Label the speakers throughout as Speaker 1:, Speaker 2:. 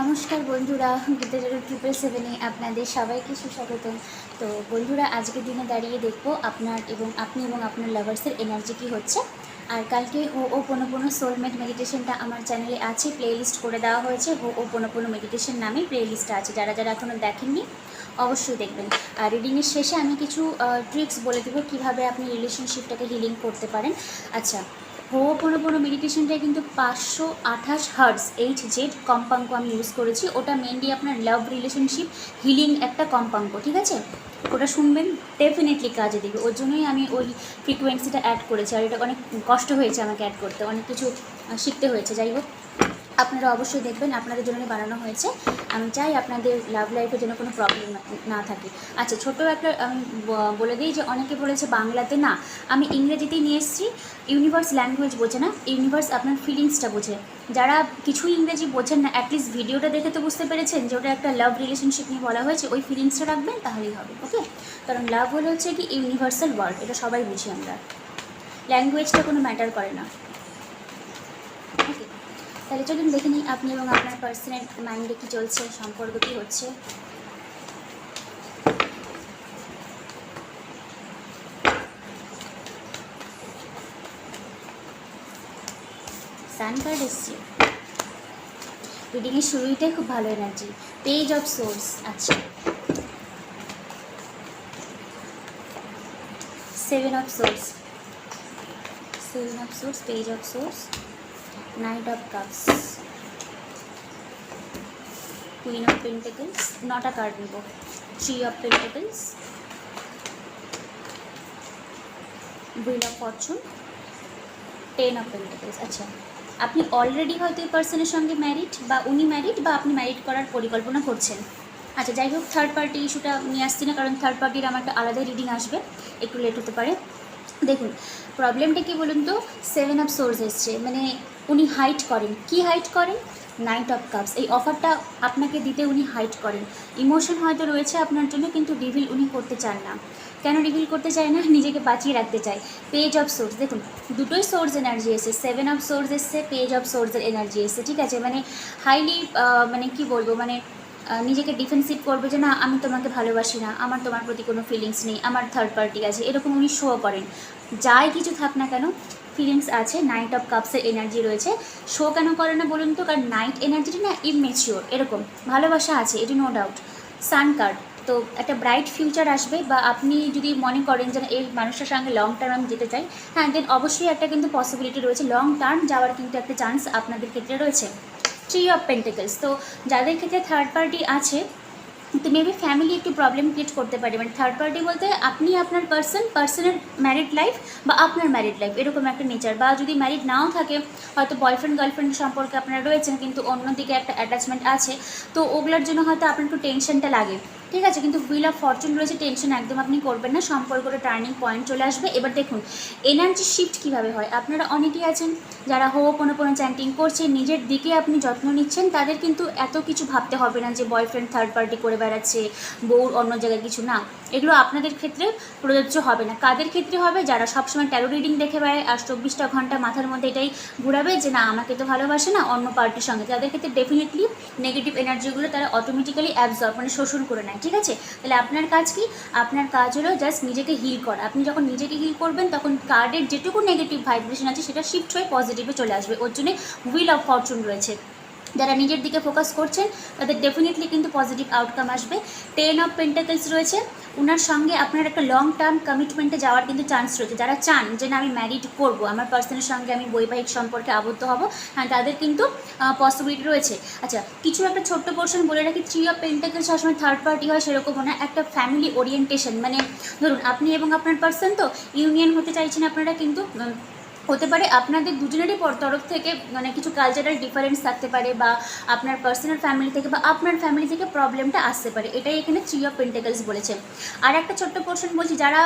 Speaker 1: নমস্কার বন্ধুরা গীতাজারু ট্রিপল সেভেনে আপনাদের সবাইকে সুস্বাগতম। তো বন্ধুরা, আজকের দিনে দাঁড়িয়ে দেখব আপনার এবং আপনি এবং আপনার লাভার্সের এনার্জি কী হচ্ছে। আর কালকে হো ও পোনো পোনো সোলমেট মেডিটেশনটা আমার চ্যানেলে আছে প্লেলিস্ট করে দেওয়া হয়েছে। হো ও পোনো পোনো মেডিটেশন নামে প্লেলিস্টটা আছে, যারা যারা এখনও দেখেননি, অবশ্যই দেখবেন। আর রিডিংয়ের শেষে আমি কিছু ট্রিক্স বলে দেবো কীভাবে আপনি রিলেশনশিপটাকে হিলিং করতে পারেন। আচ্ছা হো কোনো কোনো মেডিটেশনটা কিন্তু পাঁচশো আঠাশ হার্টস এইচ জেড কম্পাঙ্ক আমি ইউজ করেছি। ওটা মেনলি আপনার লাভ রিলেশনশিপ হিলিং একটা কম্পাঙ্ক ঠিক আছে? ওটা শুনবেন ডেফিনেটলি কাজে দেবে। ওর জন্যই আমি ওই ফ্রিকোয়েন্সিটা অ্যাড করেছি। আর এটা অনেক কষ্ট হয়েছে আমাকে অ্যাড করতে। অনেক কিছু শিখতে হয়েছে। যাই হোক আপনারা অবশ্যই দেখবেন, আপনাদের জন্য বানানো হয়েছে। আমি চাই আপনাদের লাভ লাইফে যেন কোনো প্রবলেম না থাকে। আচ্ছা ছোটো একটা আমি বলে দিই যে অনেকে বলেছে বাংলাতে না, আমি ইংরেজিতেই নিয়ে এসেছি। ইউনিভার্স ল্যাঙ্গুয়েজ বোঝে না ইউনিভার্স আপনার ফিলিংসটা বোঝে। যারা কিছুই ইংরেজি বোঝেন না অ্যাটলিস্ট ভিডিওটা দেখে তো বুঝতে পেরেছেন যে ওটা একটা লাভ রিলেশনশিপ নিয়ে বলা হয়েছে, ওই ফিলিংসটা রাখবেন, তাহলেই হবে ওকে কারণ লাভ হলো হচ্ছে কি ইউনিভার্সাল ওয়ার্ড এটা সবাই বুঝি আমরা। ল্যাঙ্গুয়েজটা কোনো ম্যাটার করে না। ওকে তাহলে চলুন দেখে নিই আপনি এবং আপনার পার্সনের মাইন্ডে কী চলছে, সম্পর্ক কী হচ্ছে। সান কার্ড এসছে। রিডিংয়ের শুরুইটাই খুব ভালো এনার্জি পেজ অফ সোর্স আচ্ছা। Seven of swords seven of swords page of swords knight of cups queen of pentacles নটা কার্ড নেব three of pentacles wheel of fortune ten of pentacles আচ্ছা আপনি already হয়তো এই পার্সনের সঙ্গে ম্যারিড বা উনি ম্যারিড বা আপনি ম্যারিড করার পরিকল্পনা করছেন। আচ্ছা যাই হোক থার্ড পার্টি ইস্যুটা নিয়ে আসছি না, কারণ থার্ড পার্টির আমার একটা আলাদা রিডিং আসবে। একটু লেট হতে পারে। দেখুন প্রবলেমটা কি বলুন তো? সেভেন অফ সোর্স এসছে মানে উনি হাইট করেন। কি হাইট করেন? নাইট অফ কাপস এই অফারটা আপনাকে দিতে উনি হাইট করেন। ইমোশন হয়তো রয়েছে আপনার জন্য, কিন্তু রিভিল উনি করতে চান না। কেন রিভিল করতে চায় না? নিজেকে বাঁচিয়ে রাখতে চায়। পেজ অফ সোর্স দেখুন, দুটোই সোর্স এনার্জি এসে সেভেন অফ সোর্স এসছে পেজ অফ সোর্সের এনার্জি এসছে। ঠিক আছে? মানে হাইলি মানে কি বলব? মানে নিজেকে ডিফেন্সিভ করবে যে, না, আমি তোমাকে ভালোবাসি না, আমার তোমার প্রতি কোনো ফিলিংস নেই, আমার থার্ড পার্টি আছে। এরকম উনি শো করেন। যাই কিছু থাক না কেন ফিলিংস আছে নাইট অফ কাপসের এনার্জি রয়েছে। শো কেন করে না বলুন তো? কারণ নাইট এনার্জিটা না ইমেচিওর এরকম। ভালোবাসা আছে, এটি নো ডাউট সান কার্ড তো একটা ব্রাইট ফিউচার আসবে বা আপনি যদি মনে করেন যে এই মানুষটার সঙ্গে লং টার্ম আমি যেতে চাই হ্যাঁ দেন অবশ্যই একটা কিন্তু পসিবিলিটি রয়েছে। লং টার্ম যাওয়ার কিন্তু একটা চান্স আপনাদের ক্ষেত্রে রয়েছে। থ্রি অফ পেন্টেকলস তো যাদের ক্ষেত্রে থার্ড পার্টি আছে, তো মেবি ফ্যামিলি একটু প্রবলেম ক্রিয়েট করতে পারে। মানে থার্ড পার্টি বলতে আপনি আপনার পার্সন পার্সনের ম্যারিড লাইফ বা আপনার ম্যারিড লাইফ এরকম একটা নেচার বা যদি ম্যারিড নাও থাকে, হয়তো বয়ফ্রেন্ড গার্লফ্রেন্ড সম্পর্কে আপনারা রয়েছেন, কিন্তু অন্যদিকে একটা অ্যাটাচমেন্ট আছে, তো ওগুলোর জন্য হয়তো আপনার একটু টেনশনটা লাগে। ঠিক আছে, কিন্তু হুইল অফ ফরচুন রয়েছে টেনশন একদম আপনি করবেন না, সম্পর্কটা টার্নিং পয়েন্ট চলে আসবে। এবার দেখুন এনার্জি শিফট কীভাবে হয়? আপনারা অনেকেই আছেন যারা হো, কোনো কোনো চ্যান্টিং করছেন নিজের দিকে আপনি যত্ন নিচ্ছেন, তাদের কিন্তু এত কিছু ভাবতে হবে না যে বয়ফ্রেন্ড থার্ড পার্টি করে বেড়াচ্ছে, বউর অন্য জায়গায় কিছু না। এগুলো আপনাদের ক্ষেত্রে প্রযোজ্য হবে না। কাদের ক্ষেত্রে হবে? যারা সবসময় ট্যারো রিডিং দেখে বেড়ায় আর চব্বিশটা ঘণ্টা মাথার মধ্যে এটাই ঘুরাবে যে না, আমাকে তো ভালোবাসে না অন্য পার্টির সঙ্গে। তাদের ক্ষেত্রে ডেফিনেটলি নেগেটিভ এনার্জিগুলো তারা অটোমেটিক্যালি অ্যাবজর্ব মানে শোষণ করে নেয়। ঠিক আছে? তাহলে আপনার কাজ কি? আপনার কাজ হলো জাস্ট নিজেকে হিল করা। আপনি যখন নিজেকে হিল করবেন, তখন কার্ডের যেটুকু নেগেটিভ ভাইব্রেশন আছে, সেটা শিফট হয়ে পজিটিভে চলে আসবে। ওর জন্য হুইল অফ ফরচুন রয়েছে। যারা নিজের দিকে ফোকাস করছেন, তাদের ডেফিনেটলি কিন্তু পজিটিভ আউটকাম আসবে। টেন অফ পেন্টাকেলস রয়েছে। ওনার সঙ্গে আপনার একটা লং টার্ম কমিটমেন্টে যাওয়ার কিন্তু চান্স রয়েছে। যারা চান যে, না, আমি ম্যারিড করব, আমার পার্সনের সঙ্গে আমি বৈবাহিক সম্পর্কে আবদ্ধ হব হ্যাঁ তাদের কিন্তু পসিবিলিটি রয়েছে। আচ্ছা কিছু একটা ছোট্ট পোর্শন বলে রাখি। থ্রি অফ পেন্টাকেল সবসময় থার্ড পার্টি হয়, সেরকমও না। একটা ফ্যামিলি ওরিয়েন্টেশন মানে ধরুন, আপনি এবং আপনার পার্সন তো ইউনিয়ন হতে চাইছেন আপনারা কিন্তু হতে পারে আপনাদের দুজনেরই তরফ থেকে মানে কিছু কালচারাল ডিফারেন্স থাকতে পারে বা আপনার পার্সোনাল ফ্যামিলি থেকে বা আপনার ফ্যামিলি থেকে প্রবলেমটা আসতে পারে। এটাই এখানে থ্রি অফ পেন্টেকলস বলেছে। আর একটা ছোট্ট পোর্শন বলছি, যারা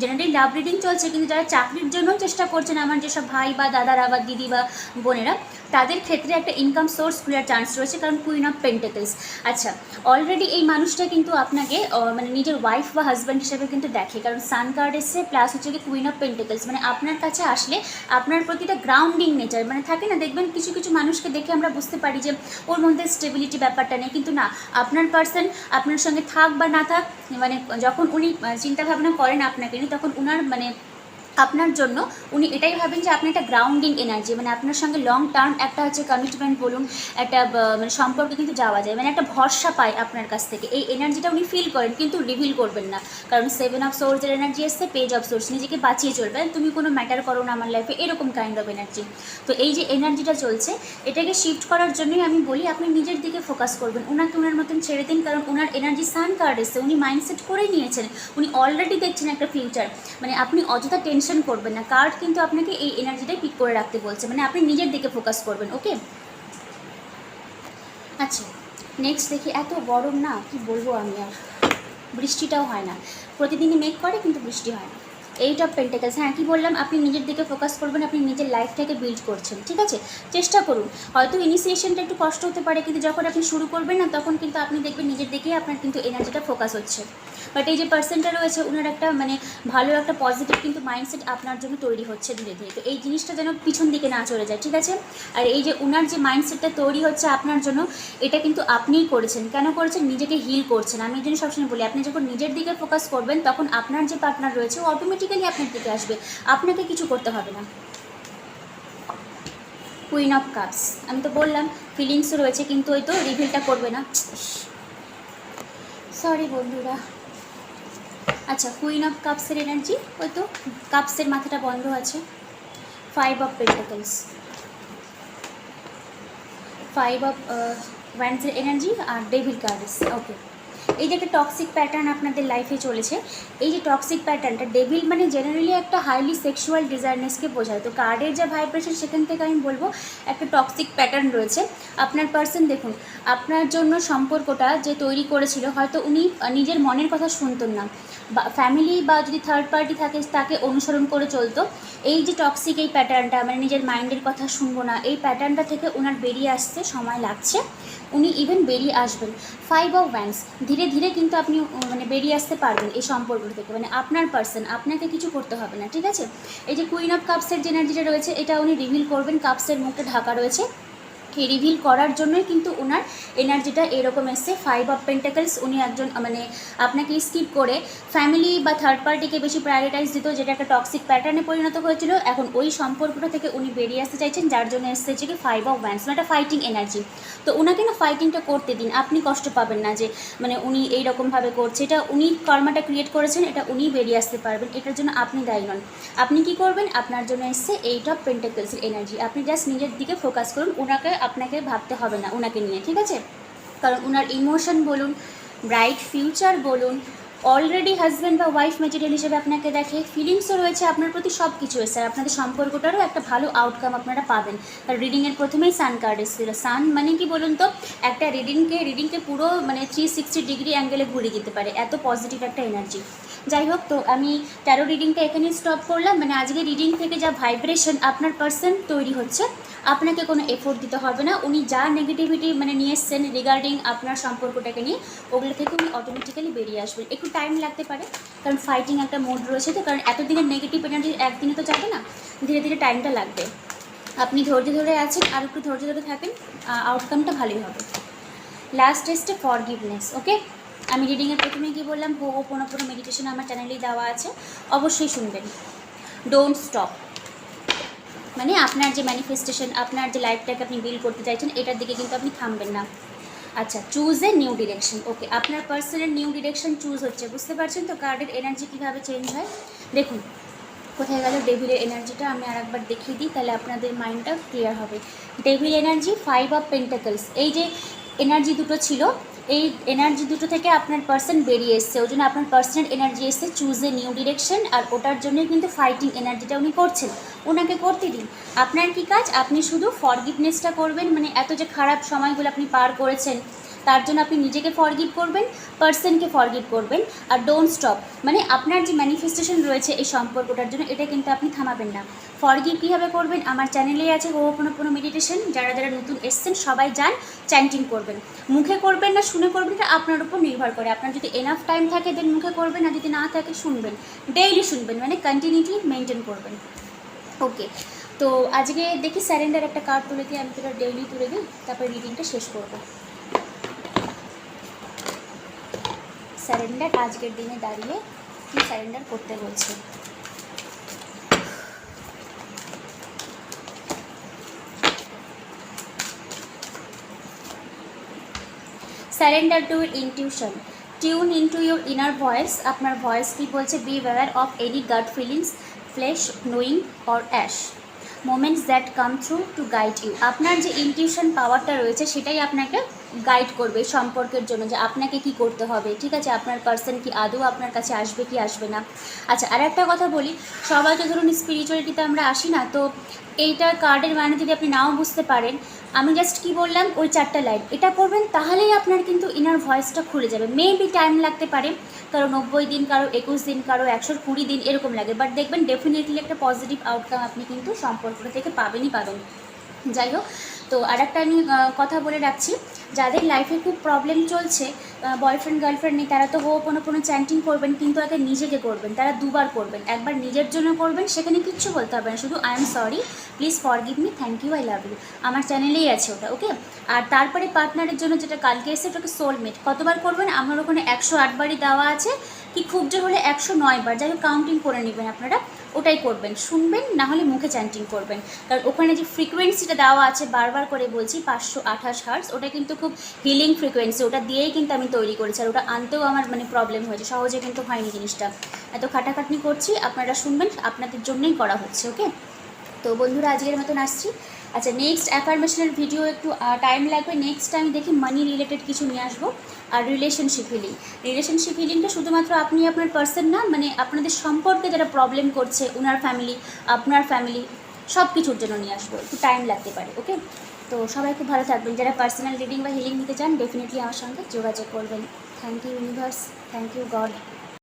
Speaker 1: জেনারেলি লাভ রিডিং চলছে, কিন্তু যারা চাকরির জন্য চেষ্টা করছেন, আমার যেসব ভাই বা দাদারা বা দিদি বা বোনেরা তাদের ক্ষেত্রে একটা ইনকাম সোর্স খোলার চান্স রয়েছে, কারণ কুইন অফ পেন্টেকলস আচ্ছা অলরেডি এই মানুষটা কিন্তু আপনাকে মানে নিজের ওয়াইফ বা হাজব্যান্ড হিসেবে কিন্তু দেখে, কারণ সান কার্ড এসছে প্লাস হচ্ছে কি কুইন অফ পেন্টেকলস মানে আপনার কাছে আসলে আপনার প্রতিটা গ্রাউন্ডিং নেচার মানে থাকে না, দেখবেন কিছু কিছু মানুষকে দেখে আমরা বুঝতে পারি যে ওর মধ্যে স্টেবিলিটি ব্যাপারটা নেই। কিন্তু না, আপনার পার্সন আপনার সঙ্গে থাক বা না থাক মানে যখন উনি চিন্তাভাবনা করেন আপনাকে, তখন উনার মানে আপনার জন্য, উনি এটাই ভাবেন যে আপনি একটা গ্রাউন্ডিং এনার্জি মানে আপনার সঙ্গে লং টার্ম একটা হচ্ছে কমিটমেন্ট বলুন, একটা মানে সম্পর্কে কিন্তু যাওয়া যায় মানে একটা ভরসা পায় আপনার কাছ থেকে। এই এনার্জিটা উনি ফিল করেন, কিন্তু রিভিল করবেন না। কারণ সেভেন অফ সোর্সের এনার্জি এসছে পেজ অফ সোর্স নিজেকে বাঁচিয়ে চলবেন। তুমি কোনো ম্যাটার করো না আমার লাইফে এরকম কাইন্ড অফ এনার্জি তো এই যে এনার্জিটা চলছে, এটাকে শিফট করার জন্যই আমি বলি, আপনি নিজের দিকে ফোকাস করবেন ওনাকে ওনার মতন ছেড়ে দিন, কারণ ওনার এনার্জি সান কার্ড এসছে, উনি মাইন্ডসেট করেই নিয়েছেন, উনি অলরেডি দেখছেন একটা ফিউচার মানে আপনি অযথা টেনশন করবেন না। কার্ড কিন্তু আপনাকে এই এনার্জিটাই পিক করে রাখতে বলছে। মানে আপনি নিজের দিকে ফোকাস করবেন ওকে আচ্ছা নেক্সট দেখি, এত গরম না, কি বলব আমি আর? বৃষ্টিটাও হয় না। প্রতিদিনই মেঘ করে, কিন্তু বৃষ্টি হয় না। এইট অফ পেন্টেকালস হ্যাঁ কি বললাম? আপনি নিজের দিকে ফোকাস করবেন, আপনি নিজের লাইফটাকে বিল্ড করছেন, ঠিক আছে? চেষ্টা করুন। হয়তো ইনিশিয়েশনটা একটু কষ্ট হতে পারে, কিন্তু যখন আপনি শুরু করবেন না, তখন কিন্তু আপনি দেখবেন নিজের দিকেই আপনার কিন্তু এনার্জিটা ফোকাস হচ্ছে। বাট এই যে পার্সেন্টটা রয়েছে ওনার একটা মানে ভালো একটা পজিটিভ কিন্তু মাইন্ডসেট আপনার জন্য তৈরি হচ্ছে ধীরে ধীরে। তো এই জিনিসটা যেন পিছন দিকে না চলে যায়, ঠিক আছে? আর এই যে ওনার যে মাইন্ডসেটটা তৈরি হচ্ছে আপনার জন্য, এটা কিন্তু আপনিই করেছেন। কেন করেছেন? নিজেকে হিল করছেন। আমি এই জন্য সবসময় বলি, আপনি যখন নিজের দিকে ফোকাস করবেন, তখন আপনার যে পার্টনার রয়েছে, ও অটোমেটিক্যালি আপনার দিকে আসবে। আপনাকে কিছু করতে হবে না। কুইন অফ কাপস আমি তো বললাম ফিলিংসও রয়েছে, কিন্তু ওই তো রিভিলটা করবে না। সরি বন্ধুরা। আচ্ছা কুইন অফ কাপসের এনার্জি ওই তো কাপসের মাথাটা বন্ধ আছে। Five of pentacles five of ওয়ান্সের energy আর ডেভিল কার্ডস ওকে এই যে একটা টক্সিক প্যাটার্ন আপনাদের লাইফে চলেছে, এই যে টক্সিক প্যাটার্নটা ডেভিল মানে জেনারেলি একটা হাইলি সেক্সুয়াল ডিজায়ারনেসকে বোঝায়। তো কার্ডের যা ভাইব্রেশন সেখান থেকে আমি বলব, একটা টক্সিক প্যাটার্ন রয়েছে। আপনার পার্সন দেখুন, আপনার জন্য সম্পর্কটা যে তৈরি করেছিল, হয়তো উনি নিজের মনের কথা শুনতেন না। ফ্যামিলি বা যদি থার্ড পার্টি থাকে, তাকে অনুসরণ করে চলতো। এই যে টক্সিক এই প্যাটার্নটা মানে নিজের মাইন্ডের কথা শুনব না, এই প্যাটার্নটা থেকে ওনার বেরিয়ে আসতে সময় লাগছে। উনি ইভেন বেরিয়ে আসবেন। ফাইভ অফ ওয়ান্স ধীরে ধীরে কিন্তু আপনি মানে বেরিয়ে আসতে পারবেন এই সম্পর্ক থেকে। মানে আপনার পার্সন আপনাকে কিছু করতে হবে না, ঠিক আছে? এই যে কুইন অফ কাপসের যে এনার্জিটা রয়েছে, এটা উনি রিভিল করবেন কাপসের মুখটা ঢাকা রয়েছে। রিভিল করার জন্যই কিন্তু ওনার এনার্জিটা এরকম এসছে। ফাইভ অফ পেন্টাকলস উনি একজন মানে আপনাকে স্কিপ করে ফ্যামিলি বা থার্ড পার্টিকে বেশি প্রায়োরিটাইজ দিত, যেটা একটা টক্সিক প্যাটার্নে পরিণত হয়েছিল। এখন ওই সম্পর্কটা থেকে উনি বেরিয়ে আসতে চাইছেন, যার জন্য এসছে হচ্ছে কি ফাইভ অফ ওয়ান্স মানে একটা ফাইটিং এনার্জি তো ওনাকে না ফাইটিংটা করতে দিন, আপনি কষ্ট পাবেন না যে মানে উনি এইরকমভাবে করছে। এটা উনি কর্মাটা ক্রিয়েট করেছেন, এটা উনি বেরিয়ে আসতে পারবেন, এটার জন্য আপনি দায়ী নন। আপনি কি করবেন? আপনার জন্য এসছে এইট অফ পেন্টাকলসের এনার্জি আপনি জাস্ট নিজের দিকে ফোকাস করুন ওনাকে আপনাকে ভাবতে হবে না ওনাকে নিয়ে, ঠিক আছে? কারণ ওনার ইমোশন বলুন ব্রাইট ফিউচার বলুন অলরেডি হাজব্যান্ড বা ওয়াইফ মেটেরিয়াল হিসেবে আপনাকে দেখে ফিলিংসও রয়েছে আপনার প্রতি সব কিছু এসে আপনাদের সম্পর্কটারও একটা ভালো আউটকাম আপনারা পাবেন। আর রিডিংয়ের প্রথমেই সান কার্ড এসেছিল। সান মানে কি বলুন তো, একটা রিডিংকে রিডিংকে পুরো মানে থ্রি সিক্সটি ডিগ্রি অ্যাঙ্গেলে ঘুরিয়ে দিতে পারে, এত পজিটিভ একটা এনার্জি যাই হোক তো, আমি ট্যারো রিডিংটা এখানেই স্টপ করলাম। মানে আজকে রিডিং থেকে যা ভাইব্রেশন আপনার পার্সন তৈরি হচ্ছে আপনাকে কোনো এফোর্ট দিতে হবে না। উনি যা নেগেটিভিটি মানে নিয়ে এসছেন রিগার্ডিং আপনার সম্পর্কটাকে নিয়ে, ওগুলো থেকে উনি অটোমেটিক্যালি বেরিয়ে আসবেন। একটু টাইম লাগতে পারে, কারণ ফাইটিং একটা মোড রয়েছে তো, কারণ এতদিনের নেগেটিভ এনার্জি একদিনে তো যাবে না, ধীরে ধীরে টাইমটা লাগবে। আপনি ধৈর্য ধরে আছেন, আর একটু ধৈর্য ধরে থাকেন আউটকামটা ভালোই হবে। লাস্ট টেস্টে ফরগিভনেস ওকে আমি রিডিংয়ের প্রথমে কি বললাম ও কোনো কোনো মেডিটেশন আমার চ্যানেলেই দেওয়া আছে। অবশ্যই শুনবেন। ডোন্ট স্টপ মানে আপনার যে ম্যানিফেস্টেশন আপনার যে লাইফটাকে আপনি বিল্ড করতে চাইছেন, এটার দিকে কিন্তু আপনি থামবেন না। আচ্ছা choose a new direction okay আপনার পার্সনের নিউ ডিরেকশন চুজ হচ্ছে, বুঝতে পারছেন তো? কার্ডের এনার্জি কীভাবে চেঞ্জ হয়? দেখুন, কোথায় গেল? ডেভিলের এনার্জিটা আমি আর একবার দেখিয়ে দিই, তাহলে আপনাদের মাইন্ডটা ক্লিয়ার হবে। Devil energy five of pentacles এই যে এনার্জি দুটো ছিল এই এনার্জি দুটো থেকে আপনার পার্সন বেরিয়ে এসছে। ওই জন্য আপনার পার্সনের এনার্জি এসছে চুজ এ নিউ ডিরেকশন আর ওটার জন্যই কিন্তু ফাইটিং এনার্জিটা উনি করছেন। ওনাকে করতে দিন। আপনার কি কাজ? আপনি শুধু ফরগিভনেসটা করবেন। মানে এত যে খারাপ সময়গুলো আপনি পার করেছেন তার জন্য আপনি নিজেকে ফরগিভ করবেন পার্সনকে ফরগিভ করবেন, আর ডোন্ট স্টপ মানে আপনার যে ম্যানিফেস্টেশন রয়েছে এই সম্পর্কটার জন্য এটা কিন্তু আপনি থামাবেন না। ফরগিভ কীভাবে করবেন? আমার চ্যানেলেই আছে হো কোনো কোনো মেডিটেশন যারা যারা নতুন এসছেন, সবাই যান চ্যান্টিং করবেন। মুখে করবেন না, শুনে করবেন, এটা আপনার উপর নির্ভর করে। আপনার যদি এনাফ টাইম থাকে দেন মুখে করবেন, আর যদি না থাকে, শুনবেন। ডেইলি শুনবেন মানে কন্টিনিউটি মেনটেন করবেন। ওকে তো আজকে দেখি স্যারেন্ডার একটা কার্ড তুলে দিয়ে, আমি তোরা ডেইলি তুলে দিই, তারপর রিডিংটা শেষ করব। স্যারেন্ডার আজকের দিনে দাঁড়িয়ে কি স্যারেন্ডার করতে বলছে? Surrender to intuition tune in to your inner voice আপনার ভয়েস কী বলছে? Be aware of any gut feelings flash knowing or ash moments that come through to guide you আপনার যে ইনটিউশন পাওয়ারটা রয়েছে, সেটাই আপনাকে গাইড করবে সম্পর্কের জন্য যে আপনাকে কি করতে হবে, ঠিক আছে? আপনার পার্সন কি, আদৌ আপনার কাছে আসবে কি আসবে না? আচ্ছা আর একটা কথা বলি, সবাই তো ধরুন স্পিরিচুয়ালিটিতে আমরা আসি না, তো এইটার কার্ডের মানে যদি আপনি নাও বুঝতে পারেন, আমি জাস্ট কি বললাম, ওই চারটা লাইন এটা করবেন, তাহলেই আপনার কিন্তু ইনার ভয়েসটা খুলে যাবে। মেবি টাইম লাগতে পারে, কারও নব্বই দিন, কারও একুশ দিন, কারও একশো কুড়ি দিন, এরকম লাগে। বাট দেখবেন ডেফিনেটলি একটা পজিটিভ আউটকাম আপনি কিন্তু সম্পর্কটা থেকে পাবেনই পাবেন। যাই হোক, তো আর একটা আমি কথা বলে রাখছি। যাদের লাইফে খুব প্রবলেম চলছে বয়ফ্রেন্ড গার্লফ্রেন্ড নেই তারা তো হো কোনো কোনো চ্যান্টিং করবেন, কিন্তু আগে নিজেকে করবেন, তারা দুবার করবেন, একবার নিজের জন্য করবেন, সেখানে কিচ্ছু বলতে হবে না, শুধু I am sorry please forgive me thank you I love you আমার চ্যানেলেই আছে ওটা ওকে আর তারপরে পার্টনারের জন্য যেটা কালকে এসে ওটাকে সোলমেট কতবার করবেন? আমার ওখানে একশো আটবারই দেওয়া আছে কি খুব জোর হলে একশো নয় বার। যাই কাউন্টিং করে নেবেন আপনারা। ওটাই করবেন। শুনবেন, না হলে মুখে চ্যান্টিং করবেন। কারণ ওখানে যে ফ্রিকোয়েন্সিটা দেওয়া আছে, বারবার করে বলছি, পাঁচশো আঠাশ হার্স ওটা কিন্তু খুব হিলিং ফ্রিকোয়েন্সি ওটা দিয়েই কিন্তু আমি তৈরি করেছি। আর ওটা আনতেও আমার মানে প্রবলেম হয়েছে, সহজে কিন্তু হয়নি জিনিসটা। এত খাটাখাটনি করছি, আপনারা শুনবেন, আপনাদের জন্যই করা হচ্ছে ওকে তো বন্ধুরা, আজকের মতন আসছি। আচ্ছা নেক্সট অ্যাফার্মেশনের ভিডিও একটু টাইম লাগবে। নেক্সট আমি দেখি মানি রিলেটেড কিছু নিয়ে আসব। আর রিলেশনশিপ হিলিং রিলেশনশিপ হিলিংটা শুধুমাত্র আপনি আপনার পার্সন না মানে আপনাদের সম্পর্কে যারা প্রবলেম করছে ওনার ফ্যামিলি আপনার ফ্যামিলি সব কিছুর জন্য নিয়ে আসব। একটু টাইম লাগতে পারে ওকে তো সবাই খুব ভালো থাকবেন। যারা পার্সোনাল রিডিং বা হিলিং নিতে চান ডেফিনেটলি আমার সঙ্গে যোগাযোগ করবেন। Thank you universe thank you God